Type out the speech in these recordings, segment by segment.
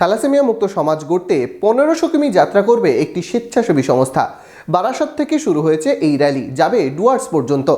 Thalassaemia মুক্ত সমাজ গড়তে পনেরোশো কিমি যাত্রা করবে একটি স্বেচ্ছাসেবী সংস্থা। বারাসাত থেকে শুরু হয়েছে এই র্যালি, যাবে ডুয়ার্স পর্যন্ত।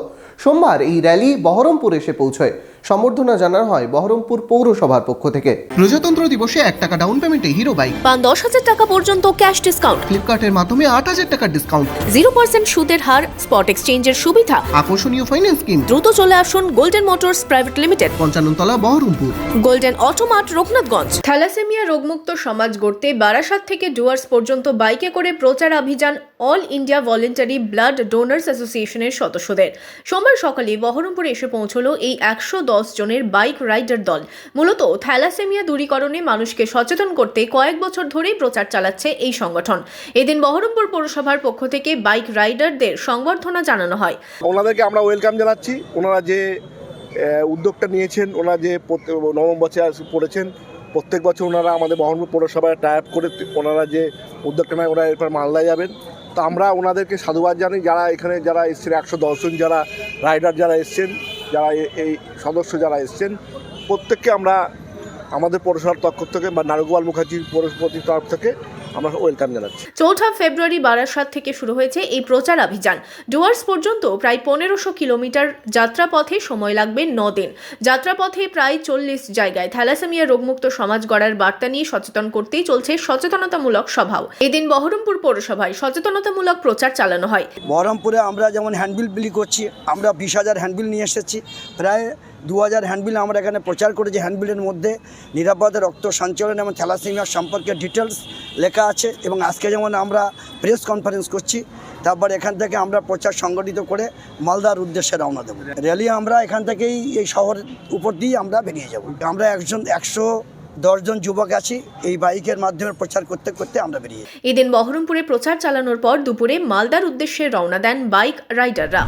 সোমবার এই র্যালি বহরমপুর এসে পৌঁছয়। সম্বর্ধনা জানানো হয় বহরমপুর পৌরসভার পক্ষ থেকে। প্রজাতন্ত্র দিবসে এক টাকা ডাউন পেমেন্টে হিরো বাইক পান দশ হাজার টাকা পর্যন্ত ক্যাশ ডিসকাউন্ট ফ্লিপকার্টের মাধ্যমে আট হাজার টাকার ডিসকাউন্ট জিরো পার্সেন্ট সুদের হার স্পট এক্সচেঞ্জের সুবিধা। আকর্ষণীয় ফাইন্যান্স স্কিম দ্রুত চলে আসুন golden motors private limited Panchannatala Baharampur. Golden automart Raghunathganj. Thalassaemia রোগমুক্ত সমাজ গড়তে বারাসাত থেকে ডুয়ার্স পর্যন্ত বাইকে করে প্রচার অভিযান all India voluntary blood donors অ্যাসোসিয়েশনের সদস্যদের। সোমবার সকালে বহরমপুরে এসে পৌঁছলো এই একশো দশ জনের বাইক রাইডার দল। মূলত থ্যালাসেমিয়া দূরীকরণে মানুষকে সচেতন করতে কয়েক বছর ধরেই প্রচার চালাচ্ছে এই সংগঠন। এদিন বহরমপুর পৌরসভার পক্ষ থেকে বাইক রাইডারদের সংবর্ধনা জানানো হয়। ওনাদেরকে আমরা ওয়েলকাম জানাচ্ছি। ওনারা যে উদ্যোগটা নিয়েছেন, ওনারা যে নবম বছর পড়েছেন, প্রত্যেক বছর ওনারা আমাদের বহরমপুর পৌরসভায় টাইপ করে ওনারা যে উদ্যোগটা নেয় ওরা এরপর মালদায় যাবেন। তো আমরা ওনাদেরকে সাধুবাদ জানি যারা এখানে যারা এসছেন, একশো দশজন যারা রাইডার যারা এসছেন যারা এই সদস্য যারা এসছেন, প্রত্যেককে আমরা আমাদের পৌরসভার পক্ষ থেকে বা নারগোয়াল মুখার্জির পৌরসভার তরফ থেকে আমরা ওয়েলকাম জানাচ্ছি। চৌঠা ফেব্রুয়ারি বারাসাত থেকে শুরু হয়েছে এই প্রচার অভিযান। ডুয়ার্স পর্যন্ত প্রায় পনেরোশো কিলোমিটার যাত্রাপথে সময় লাগবে ন দিন। যাত্রাপথে প্রায় চল্লিশ জায়গায় থ্যালাসেমিয়া রোগমুক্ত সমাজ গড়ার বার্তা নিয়ে সচেতন করতেই চলছে সচেতনতামূলক সভাও। এদিন বহরমপুর পৌরসভায় সচেতনতামূলক প্রচার চালানো হয়। বহরমপুরে আমরা যেমন হ্যান্ডবিল বিলি করছি আমরা বিশ হাজার হ্যান্ডবিল নিয়ে এসেছি। প্রায় দু হাজার হ্যান্ডবিল আমরা এখানে প্রচার করেছি হ্যান্ডবিলের মধ্যে। নিরাপদ রক্ত সঞ্চালন এবং থ্যালাসেমিয়া সম্পর্কে ডিটেলস লেখা আছে এবং আজকে যেমন আমরা প্রেস কনফারেন্স করছি, তারপর এখান থেকে আমরা প্রচার সংগঠিত করে মালদার উদ্দেশ্যে রওনা দেবো। র্যালি আমরা এখান থেকেই এই শহরের উপর দিয়ে আমরা বেরিয়ে যাব। আমরা একজন, একশো দশজন যুবক আছি, এই বাইকের মাধ্যমে প্রচার করতে করতে আমরা বেরিয়ে। এদিন বহরমপুরে প্রচার চালানোর পর দুপুরে মালদার উদ্দেশ্যে রওনা দেন বাইক রাইডাররা।